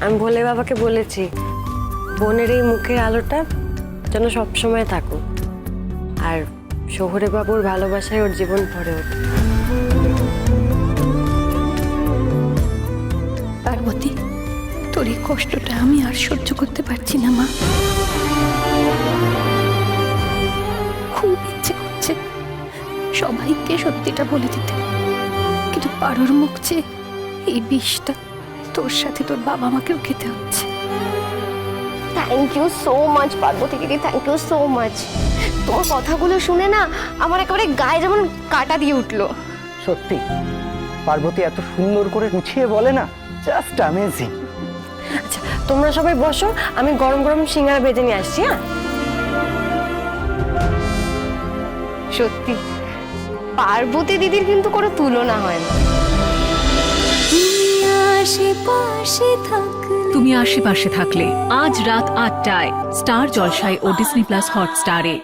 আমি ভোলে বাবাকে বলেছি, বোনের এই মুখের আলোটা যেন সবসময় থাকুক। আর শহরে বাবুর ভালোবাসায় ওর জীবন ভরে ওঠে। পার্বতী, তোর এই কষ্টটা আমি আর সহ্য করতে পারছি না, মা। খুব ইচ্ছে করছে সবাইকে সত্যিটা বলে দিতে। কিন্তু পারোর মুখ যে এই বিষটা তোর সাথে তোর বাবা মাকেও খেতে হচ্ছে। Thank you so much Parvati দিদি থ্যাংক ইউ সো মাচ তোর কথাগুলো শুনে না আমার একেবারে গায়ে যেমন কাটা দিয়ে উঠল। সত্যি পার্বতী এত সুন্দর করে গুছিয়ে বলে না জাস্ট অ্যামেজিং আচ্ছা তোমরা সবাই বসো আমি গরম গরম সিঙ্গারা ভেজে নিয়ে আসছি হ্যাঁ? সত্যি পার্বতী দিদির কিন্তু কোনো তুলনা হয় না। তুমি আশেপাশে থাকলে। আজ রাত আটটায় স্টার জলসায় ও ডিসনি প্লাস হটস্টারে।